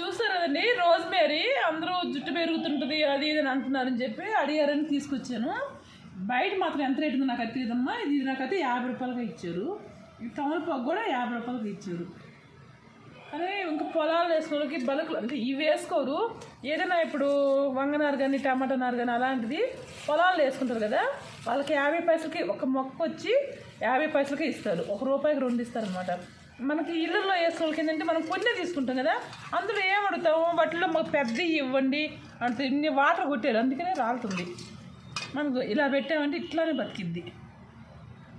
చూస్తారు కదండి రోజ్మేరీ. అందరూ జుట్టు పెరుగుతుంటుంది అది ఇది అని అంటున్నారని చెప్పి అడిగారని తీసుకొచ్చాను. బయట మాత్రం ఎంత రేటు నాకు అది తెలియదమ్మా ఇది నాకైతే యాభై రూపాయలుగా ఇచ్చారు. ఈ తమలపాకు కూడా యాభై రూపాయలకి ఇచ్చారు. అదే ఇంకా పొలాలు వేసుకోవడానికి బలుకులు అంటే ఇవి వేసుకోరు. ఏదైనా ఇప్పుడు వంగనారు కానీ టమాటా నారు కానీ అలాంటిది పొలాలు వేసుకుంటారు కదా వాళ్ళకి యాభై పైసలకి ఒక మొక్క వచ్చి యాభై పైసలకి ఇస్తారు. ఒక రూపాయికి రెండు ఇస్తారు అనమాట మనకి ఇళ్ళల్లో వేసుకోవాలి ఏంటంటే మనం కొన్ని తీసుకుంటాం కదా అందులో ఏం అడుగుతాము వాటిలో మాకు పెద్దవి ఇవ్వండి అంటే ఇన్ని వాటర్ కొట్టారు అందుకనే రాలుతుంది. మనకు ఇలా పెట్టామంటే ఇట్లానే బతికిద్ది.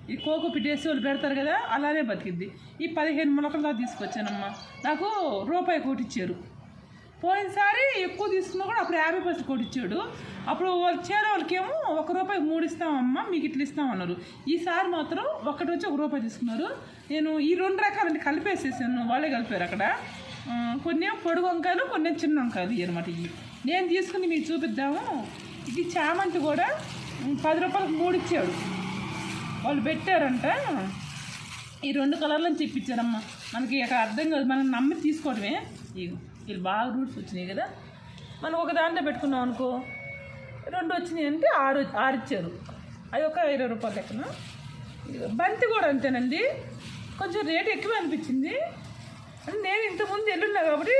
ఈ కోకు పిట్టేసి వాళ్ళు పెడతారు కదా అలానే బతికిద్ది. ఈ పదిహేను మొలకలు తీసుకొచ్చానమ్మా. నాకు రూపాయి కోటి ఇచ్చారు. పోయినసారి ఎక్కువ తీసుకున్నా కూడా అప్పుడు యాభై పైసలు కొట్టించాడు ఇచ్చాడు అప్పుడు వాళ్ళు చేరే వాళ్ళకేమో ఒక రూపాయి మూడు ఇస్తామమ్మా మీకు ఇట్లా ఇస్తామన్నారు ఈసారి మాత్రం ఒకటి వచ్చి ఒక రూపాయి తీసుకున్నారు. నేను ఈ రెండు రకాలంటే కలిపేసేసాను వాళ్ళే కలిపారు అక్కడ. కొన్ని ఏమో పొడుగు వంకాయలు కొన్ని చిన్న వంకాయలు అనమాట ఇవి నేను తీసుకుని మీకు చూపిద్దాము. ఇది చామంతి కూడా పది రూపాయలకు మూడు ఇచ్చాడు. వాళ్ళు పెట్టారంట. ఈ రెండు కలర్లను చెప్పించారమ్మా మనకి అక్కడ అర్థం కాదు మనం నమ్మి తీసుకోవడమే. ఇగో. వీళ్ళు బాగా రూట్స్ వచ్చినాయి కదా. మనం ఒక దాంట్లో పెట్టుకున్నాం అనుకో రెండు వచ్చినాయి అంటే ఆరు ఆరు ఇచ్చారు. అది ఒక ఇరవై రూపాయలు లెక్కన. బంతి కూడా అంతేనండి. కొంచెం రేట్ ఎక్కువ అనిపించింది. అంటే నేను ఇంతకుముందు వెళ్ళున్నా కాబట్టి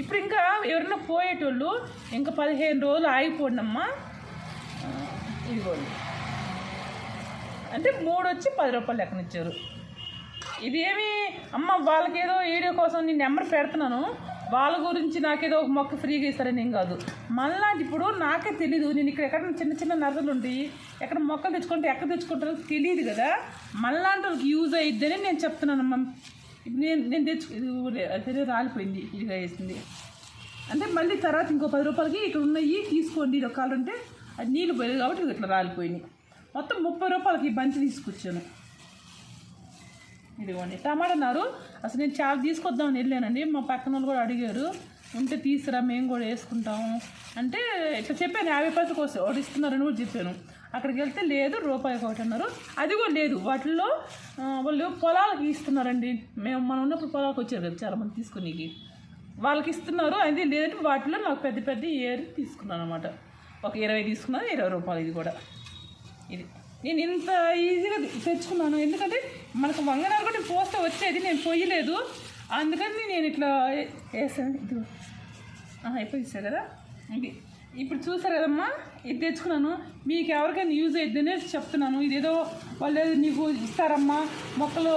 ఇప్పుడు ఇంకా ఎవరైనా పోయేటోళ్ళు ఇంకా పదిహేను రోజులు ఆగిపోండమ్మా ఇదిగోండి. అంటే మూడు వచ్చి పది రూపాయలు లెక్కన ఇచ్చారు. ఇది అమ్మ వాళ్ళకేదో వీడియో కోసం నేను నెంబర్ పెడుతున్నాను. వాళ్ళ గురించి నాకేదో ఒక మొక్క ఫ్రీగా ఇస్తారని ఏం కాదు. మళ్ళీ ఇప్పుడు నాకే తెలీదు నేను ఇక్కడ ఎక్కడ చిన్న చిన్న నర్రలు ఉంటాయి ఎక్కడ మొక్కలు తెచ్చుకుంటే ఎక్కడ తెచ్చుకుంటారో తెలియదు కదా. మళ్ళాంటి వాళ్ళకి యూజ్ అయ్యిద్దని నేను చెప్తున్నానమ్మా ఇప్పుడు నేను నేను తెచ్చుకు ఇది రాలిపోయింది ఇదిగా వేసింది. అంటే మళ్ళీ తర్వాత ఇంకో పది రూపాయలకి ఇక్కడ ఉన్నాయి తీసుకోండి ఇది ఒక ఉంటే అది నీళ్ళు పోయేది కాబట్టి ఇది ఇట్లా రాలిపోయినాయి. మొత్తం ముప్పై రూపాయలకి ఈ బంతి తీసుకొచ్చాను. ఇదిగోండి. టమాటా నారు అసలు నేను చాలా తీసుకొద్దామని వెళ్ళానండి. మా పక్కన వాళ్ళు కూడా అడిగారు. ఉంటే తీసురా మేము కూడా వేసుకుంటాము. అంటే ఇట్లా చెప్పాను యాభై పైసలకు వస్తే ఒకటి ఇస్తున్నారని కూడా చెప్పాను. అక్కడికి వెళ్తే లేదు రూపాయి ఒకటి అన్నారు. అది కూడా లేదు. వాటిల్లో వాళ్ళు పొలాలకి ఇస్తున్నారండి. మేము మనం ఉన్నప్పుడు పొలాలకు వచ్చారు కదా చాలామంది తీసుకునేకి. వాళ్ళకి ఇస్తున్నారు అది లేదంటే వాటిలో నాకు పెద్ద పెద్ద ఏరి తీసుకున్నాను అనమాట ఒక ఇరవై తీసుకున్నాను ఇరవై రూపాయలు ఇది కూడా. ఇది. నేను ఇంత ఈజీగా తెచ్చుకున్నాను. ఎందుకంటే మనకు వంగనారు కూడా పోస్తే వచ్చేది నేను పోయలేదు. అందుకని నేను ఇట్లా వేసాను. ఇది అయిపోయిస్తా కదా? ఇది. ఇప్పుడు చూసారు కదమ్మా ఇది తెచ్చుకున్నాను. మీకు ఎవరికైనా యూజ్ అయిద్దనే చెప్తున్నాను. ఇదేదో వాళ్ళు ఏదో నీకు ఇస్తారమ్మా మొక్కలు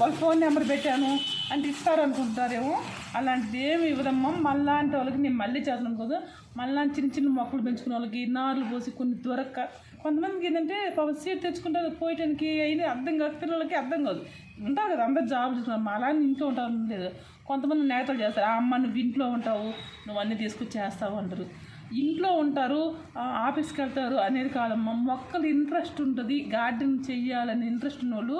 వాళ్ళ ఫోన్ నెంబర్ పెట్టాను అంటే ఇస్తారు అనుకుంటారేమో అలాంటిది ఏమి ఇవ్వదమ్మా. మళ్ళాంటి వాళ్ళకి నేను మళ్ళీ చేస్తున్నాను కదా. మళ్ళా చిన్న చిన్న మొక్కలు పెంచుకునే వాళ్ళకి నార్లు పోసి కొన్ని దొరక్క. కొంతమందికి ఏంటంటే పాప సీట్ తెచ్చుకుంటారు పోయటానికి అయినా అర్థం కాదు పిల్లలకి అర్థం కాదు. ఉంటారు కదా అందరు జాబ్ చేస్తున్నారు. మా అలా ఇంట్లో ఉంటారు లేదు. కొంతమంది నేతలు చేస్తారు. ఆ అమ్మ నువ్వు ఇంట్లో ఉంటావు. నువ్వు అన్నీ తీసుకొచ్చి చేస్తావు అంటారు. ఇంట్లో ఉంటారు ఆఫీస్కి వెళ్తారు అనేది కాదమ్మా. మొక్కలు ఇంట్రెస్ట్ ఉంటుంది గార్డెన్ చేయాలని ఇంట్రెస్ట్ ఉన్న వాళ్ళు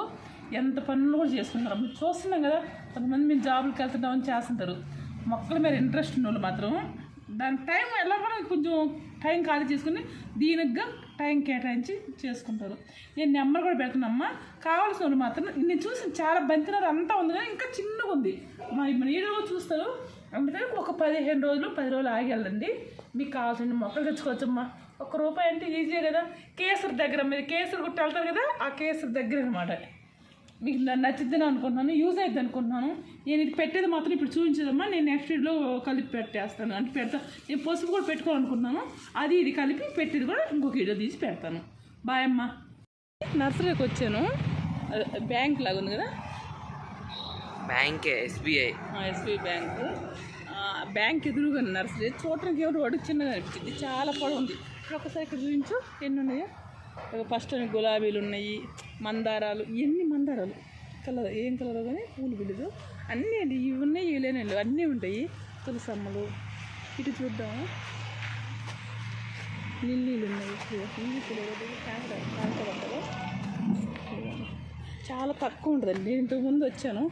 ఎంత పనులు కూడా చేసుకుంటారు. మీరు చూస్తున్నాం కదా కొంతమంది మేము జాబులకు వెళ్తున్నామని చేస్తుంటారు. మొక్కల మీద ఇంట్రెస్ట్ ఉన్న వాళ్ళు మాత్రం దాని టైం ఎలా కూడా కొంచెం టైం ఖాళీ చేసుకుని దీనిగా టైం కేటాయించి చేసుకుంటారు. నేను నెంబర్ కూడా పెడుతున్నామ్మా కావాల్సిన వాళ్ళు మాత్రం నేను చూసి చాలా బంతినారు అంతా ఉంది కానీ ఇంకా చిన్నగా ఉంది. మా ఇప్పుడు వీడియోలో చూస్తారు. అందుకే ఒక పదిహేను రోజులు పది రోజులు ఆగి వెళ్ళండి. మీకు కావాల్సిన మొక్కలు తెచ్చుకోవచ్చమ్మా. ఒక రూపాయి అంటే ఈజీ కదా. కేసరి దగ్గర మీరు కేసరి గుట్ట వెళ్తారు కదా ఆ కేసరి దగ్గర అనమాట మీకు న- నచ్చిద్దని అనుకుంటున్నాను యూజ్ అవుతుంది అనుకుంటున్నాను. నేను ఇది పెట్టేది మాత్రం ఇప్పుడు చూపించదమ్మా. నేను నెక్స్ట్ వీడియోలో కలిపి పెట్టేస్తాను. అంటే పెడతా నేను పసుపు కూడా పెట్టుకోవాలనుకుంటున్నాను. అది ఇది కలిపి పెట్టేది కూడా ఇంకొక వీడియో తీసి పెడతాను. బాయ్ అమ్మా. నర్సరీకి వచ్చాను. బ్యాంక్ లాగా ఉంది కదా. బ్యాంకే ఎస్బీఐ? SBI bank. బ్యాంక్ ఎదురుగా నర్సరీ చూడటానికి ఎవరు అడుగు చిన్నగా అనిపించింది చాలా పొడవు ఉంది ఇక్కడ ఒకసారి ఇక్కడ చూపించు. ఎన్ని ఉన్నాయో ఫస్ట్ గులాబీలు ఉన్నాయి మందారాలు ఎన్ని మందారాలు? కలర్ ఏం కలర్ కానీ పూలు బిడ్డదు. అన్నీ అండి ఇవి ఉన్నాయి ఇవి లేని అన్నీ ఉంటాయి. తులసమ్మలు. ఇటు చూద్దాము? లిల్లీలు ఉన్నాయి. లిల్లీ పూలు. కాకర కాకరపడ్డలు చాలా తక్కువ ఉంటుందండి. నేను ఇంతకు ముందు వచ్చాను.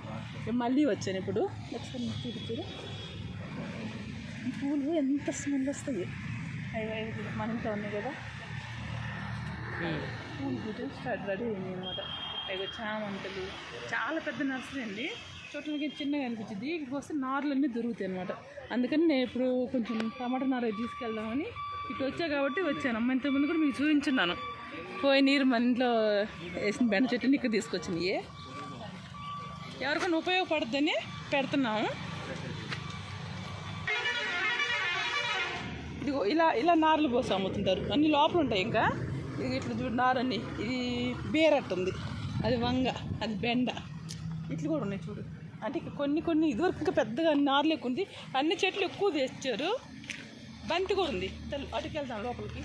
మళ్ళీ వచ్చాను ఇప్పుడు. ఒకసారి తిరుగుతారు పూలు ఎంత స్మెల్ వస్తాయి. అవి మన ఇంట్లో ఉన్నాయి కదా. పూలు పూట స్టార్ట్ రెడీ అయింది అనమాట అవి చామంతులు. చాలా పెద్ద నర్సరీ అండి. చోట్లకి చిన్నగా అనిపించింది. ఇక్కడికి వస్తే నార్లన్నీ దొరుకుతాయి అనమాట అందుకని నేను ఇప్పుడు కొంచెం టమాటా నార తీసుకెళ్దామని ఇటు వచ్చా కాబట్టి వచ్చాను. అమ్మ ఇంతకుముందు కూడా మీకు చూపించున్నాను. పోయి నీరు మన ఇంట్లో వేసిన బెండ చెట్టు ఇక్కడ తీసుకొచ్చినాయి. ఎవరికైనా ఉపయోగపడుతుందని పెడుతున్నాము. ఇదిగో ఇలా ఇలా నార్లు పోసి అమ్ముతుంటారు. అన్ని లోపల ఉంటాయి ఇంకా. ఇది ఇట్లా చూడు నారని. ఇది బేరట్టు ఉంది. అది వంగ అది బెండ. ఇట్లు కూడా ఉన్నాయి చూడు. అంటే ఇక కొన్ని కొన్ని ఇదివరకు ఇంకా పెద్దగా నార్లు ఎక్కువ ఉంది. అన్ని చెట్లు ఎక్కువ తెచ్చారు. బంతి కూడా ఉంది. తెలు- లోపలికి.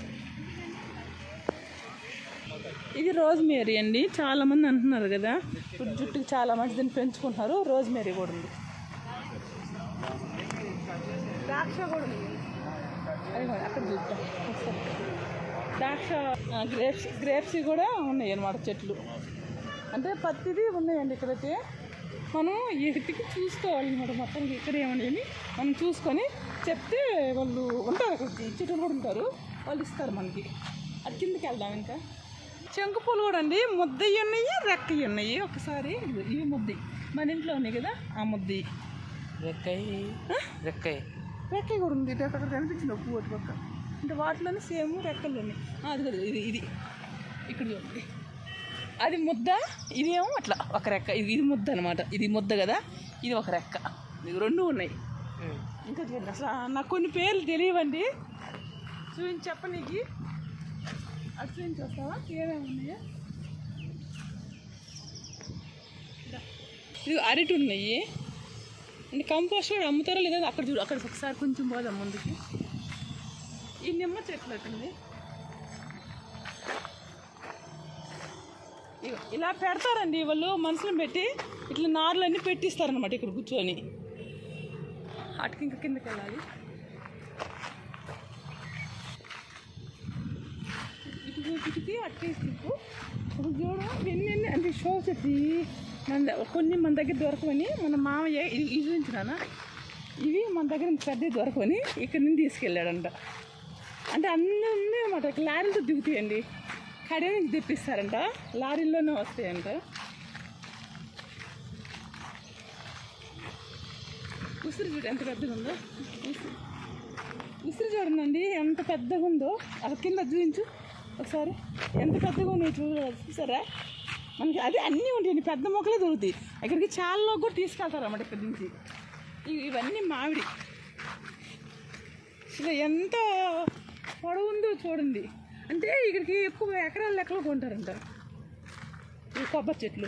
ఇది రోజ్ మేరీ అండి. చాలా మంది అంటున్నారు కదా ఇప్పుడు జుట్టుకి చాలా మంది దీన్ని పెంచుకుంటున్నారు రోజ్ మేరీ కూడా ఉంది. ద్రాక్ష కూడా ఉంది. అది అక్కడ చూద్దాం. ద్రాక్ష గ్రేప్స్ గ్రేప్స్ కూడా ఉన్నాయి అన్నమాట చెట్లు. అంటే పత్తిది ఉన్నాయండి ఇక్కడైతే. మనం ఎటుకి చూసుకోవాలన్నమాట మొత్తం ఇక్కడ ఏమని మనం చూసుకొని చెప్తే వాళ్ళు ఉంటారు అక్కడ. ఇచ్చేటోళ్ళు కూడా ఉంటారు. వాళ్ళు ఇస్తారు మనకి. అది కిందకి వెళ్దాం ఇంకా. శంకు పూలు కూడా అండి. ముద్దయి ఉన్నాయి రెక్కయి ఉన్నాయి. ఒకసారి ఇవి ముద్దయి మన ఇంట్లో ఉన్నాయి కదా ఆ ముద్దయి రెక్కయ్య రెక్కయ్య రెక్క కూడా ఉంది. అక్కడ కనిపించింది పువ్వు అటు పక్క. అంటే వాటిలోనే సేమ్ రెక్కలు ఉన్నాయి. అది కదా ఇది ఇది. ఇక్కడ చూడండి. అది ముద్ద ఇది ఏమో అట్లా ఒక రెక్క. ఇది ఇది ముద్ద అనమాట ఇది ముద్ద కదా ఇది ఒక రెక్క. ఇది రెండు ఉన్నాయి. ఇంకా చూడండి అసలు నాకు కొన్ని పేర్లు తెలియవండి. చూపించి చెప్పనీకి. అటు నుంచి వస్తావా ఏమేమి ఉన్నాయా? ఇది అరటి ఉన్నాయి. అంటే కంపోస్ట్ కూడా అమ్ముతారో లేదా అక్కడ చూడు. అక్కడ ఒకసారి కొంచెం పోదాం ముందుకి. ఈ నిమ్మ చెట్లు అట్టండి ఇలా పెడతారండి వాళ్ళు మనుషులను పెట్టి. ఇట్లా నారులన్నీ పెట్టిస్తారనమాట ఇక్కడ కూర్చొని. అటుకి ఇంకా కిందకి వెళ్ళాలి. చూపించి ఇటుకి అట్టే ఒక జోడ ఎన్ని ఎన్ని? అంటే షో వచ్చి మన కొన్ని మన దగ్గర దొరకవని మన మామయ్య ఇది చూపించినా ఇవి మన దగ్గర పెద్ద పెద్దవి దొరకవని ఇక్కడ నుంచి తీసుకెళ్ళాడంట. అంటే అన్నీ ఉంది అనమాట లారీలతో దిగుతాయండి. కడే నుంచి తెప్పిస్తారంట లారీల్లోనే వస్తాయంట. ఉసిరి చూడు ఎంత పెద్దగా ఉందో? ఉసిరి. ఉసిరి చూడండి ఎంత పెద్దగా ఉందో? అది కింద చూపించు. ఒకసారి. ఎంత పెద్దగా ఉన్నాయి చూడ చూసారా? మనకి అదే అన్నీ ఉంటాయండి పెద్ద మొక్కలే దొరుకుతాయి. ఇక్కడికి చాలా కూడా తీసుకెళ్తారు అన్నమాట ఇక్కడి నుంచి. ఇవి- ఇవన్నీ మామిడి. ఇలా ఎంత పొడవు ఉందో చూడండి. అంటే ఇక్కడికి ఎక్కువ ఎకరాల లెక్కలో కొంటారంట. ఈ కొబ్బరి చెట్లు.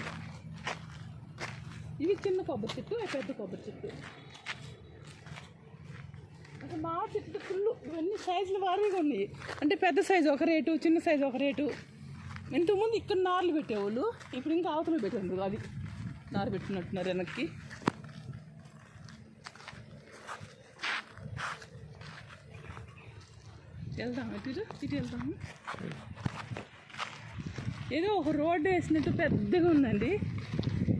ఇవి చిన్న కొబ్బరి చెట్లు పెద్ద కొబ్బరి చెట్లు. మా చెట్టు ఫుల్ ఇవన్నీ సైజులు వారీగా ఉన్నాయి. అంటే పెద్ద సైజు ఒక రేటు చిన్న సైజు ఒక రేటు ఇంతకుముందు ఇక్కడ నార్లు పెట్టేవాళ్ళు ఇప్పుడు ఇంకా అవతల పెట్టారు అది నారు పెట్టినట్టున్నారు వెనక్కి. వెళ్దాం ఇటు ఇటు? ఇటు వెళ్దాము? ఏదో ఒక రోడ్డు వేసినట్టు పెద్దగా ఉందండి.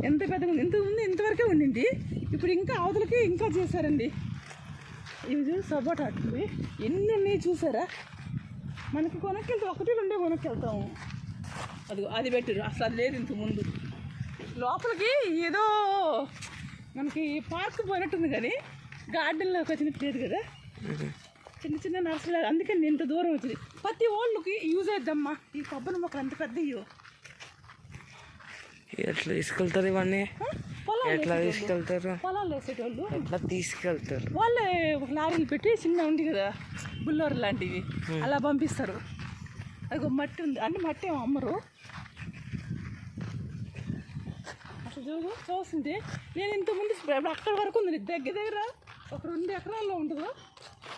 ఎంత పెద్దగా ఉంది? ఇంతకుముందు ఇంతవరకే ఉండింది. ఇప్పుడు ఇంకా అవతలకి ఇంకా చేశారండి. ఇది సపోటా అట్టుంది ఎన్ని ఉన్నాయి చూసారా? మనకి కొనక్కెళ్తే ఒకటి రెండే కొనక్కెళ్తాము. అది అది పెట్టారు. అసలు అది లేదు ఇంత ముందు. లోపలికి ఏదో మనకి పార్క్ పోయినట్టుంది కానీ గార్డెన్లోకి వచ్చినట్టు లేదు కదా? చిన్న చిన్న నర్సరీ అందుకని ఇంత దూరం వచ్చింది. ప్రతి ఓళ్ళకి యూజ్ అవుద్దమ్మా ఈ కొబ్బరి మొక్కలు అంత పెద్దయ్యో. ఎట్లా తీసుకెళ్తారు ఇవన్నీ? ఎట్లా. తీసుకెళ్తారు? పొలాలు వేసేటోళ్ళు. ఎట్లా తీసుకెళ్తారు? వాళ్ళే ఒక లారీలు పెట్టి చిన్న ఉంది కదా బుల్లోర్ లాంటివి. అలా పంపిస్తారు. అది మట్టి ఉంది. అంటే మట్టి అమ్మరు. అసలు చూడు చూస్తుంటే నేను ఇంతకుముందు అక్కడ వరకు ఉంది. దగ్గర దగ్గర ఒక రెండు ఎకరాల్లో ఉంటుందో.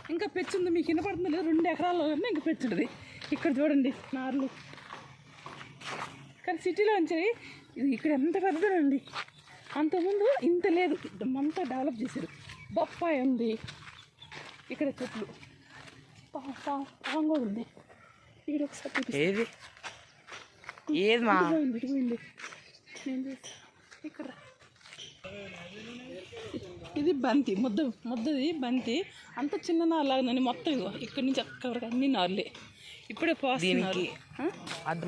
ఇంకా పెచ్చుంది మీకు వినపడుతుంది లేదు రెండు ఎకరాల్లో ఉంది ఇంకా పెచ్చుంటుంది. ఇక్కడ చూడండి నార్లు. కానీ సిటీలో ఇది ఇక్కడ ఎంత పెద్దదండి. అంతకుముందు ఇంత లేదు. అంతా డెవలప్ చేశారు. బొప్పాయి ఉంది. ఇక్కడ చెట్లు. పా- పా- పాము కూడా ఉంది. ఇక్కడ ఒకసారి. ఏది? ఏది మా? పోయింది నేను. ఇక్కడ. ఇది బంతి ముద్ద ముద్దది బంతి. అంత చిన్న నారులాగా మొత్తం ఇగో ఇక్కడి నుంచి అక్కడి వరకు అన్ని నారులే ఇప్పుడే పోస్తున్నారు.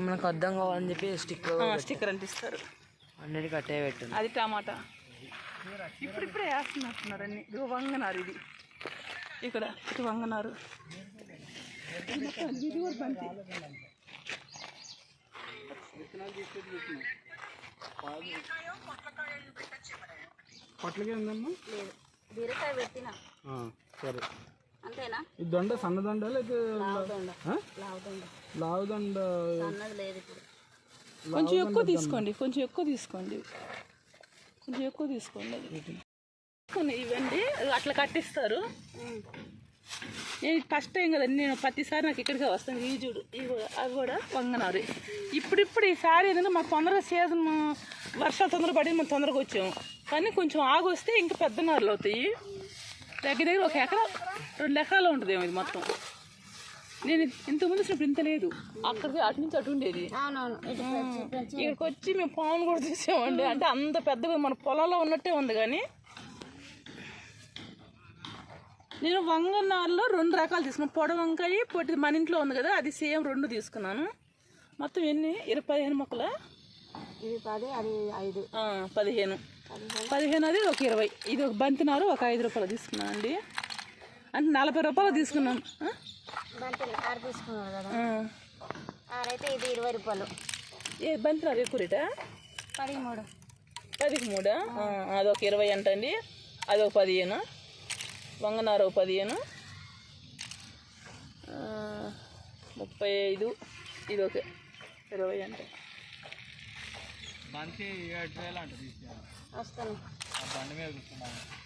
మనకు అర్థం కావాలని చెప్పి స్టిక్ స్టిక్కర్ అంటిస్తారు. అన్నిటి కట్టే పెట్టింది. అది టమాటా. ఇప్పుడు ఇప్పుడే వేస్తున్నట్టున్నారు అన్ని. ఇదిగో వంగనారు ఇది. ఇక్కడ ఇటు వంగనారు. ఇది కూడా బంతి పొట్లకే ఉందమ్మా బీరకాయ పెట్టిన. సరే. అంతేనా? ఈ దొండ సన్న దొండ లేదా లావుదొండ. ఆ? లావుదొండ. లావు దొండ అన్నది లేదు ఇప్పుడు. కొంచెం ఎక్కువ తీసుకోండి కొంచెం ఎక్కువ తీసుకోండి. కొంచెం ఎక్కువ తీసుకోండి. ఇవ్వండి అట్లా కట్టిస్తారు. నేను ఫస్ట్ టైం కదండి నేను ప్రతిసారి నాకు ఇక్కడికే వస్తాను. ఈ చూడు ఇవి కూడా అవి కూడా వంగనారు. ఇప్పుడిప్పుడు ఈ సారీ ఏంటంటే మాకు తొందరగా సీజన్ వర్షాలు తొందరగా పడి మనం తొందరగా వచ్చాము. కానీ కొంచెం ఆగి వస్తే ఇంకా పెద్ద నారులు అవుతాయి. దగ్గర దగ్గర ఒక ఎకరా రెండు ఎకరాలు ఉంటుంది ఇది మొత్తం. నేను ఇంతకుముందు వచ్చినప్పుడు ఇంత లేదు. అక్కడికి అటు నుంచి అటు ఉండేది. ఇక్కడికి వచ్చి మేము పాములు కూడా చూసామండి అంటే అంత పెద్దగా మన పొలంలో ఉన్నట్టే ఉంది కానీ. నేను వంగనాల్లో రెండు రకాలు తీసుకున్నాను. పొడ వంకాయ పొట్టి మన ఇంట్లో ఉంది కదా అది సేమ్ రెండు తీసుకున్నాను. మొత్తం ఎన్ని? ఇరవై పదిహేను మొక్కలు? ఇది పది అది ఐదు. పదిహేను. పదిహేను. అది ఒక ఇరవై. ఇది ఒక బంతినారు ఒక ఐదు రూపాయలు తీసుకున్నాను అండి అంటే నలభై రూపాయలు తీసుకున్నాను. ఆరు తీసుకున్నారు కదా. ఆరైతే ఇది ఇరవై రూపాయలు. ఏ బంతినారు ఎక్కువ రేటా పదిమూడు. పదికి మూడా ఆ, అదొక ఇరవై అంటండి. అదొక పదిహేను. వంగనారు పదిహేను. ఆ, ముప్పై ఐదు. ఇది ఒక ఇరవై అంటే. బంతి వస్తాను. ఆ బండి మీద కూర్చున్నాను.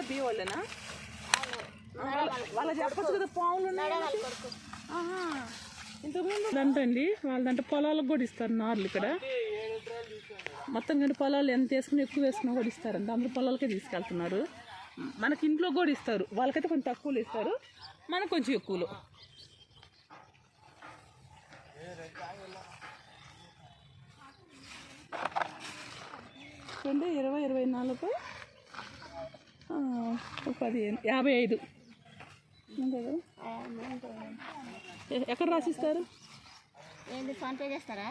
దీవాళ్ళేనా వాళ్ళ చెప్పచ్చు కదా పావులు ఉన్నాయి ఆహా. ఇంతకుముందు అంటండి వాళ్ళదంటే పొలాలకు కూడా ఇస్తారు నార్లు ఇక్కడ. మొత్తం కంటే పొలాలు ఎంత వేసుకుని ఎక్కువ వేసుకున్నా కూడా ఇస్తారంట. అందరూ పొలాలకే తీసుకెళ్తున్నారు. మనకి ఇంట్లో కూడా ఇస్తారు. వాళ్ళకైతే కొంచెం తక్కువలో ఇస్తారు. మనకు కొంచెం ఎక్కువలో. రెండు ఇరవై ఇరవై నాలుగు పదిహేను యాభై ఐదు. ఎక్కడ రాసిస్తారు? ఏంటి ఫోన్ పే చేస్తారా?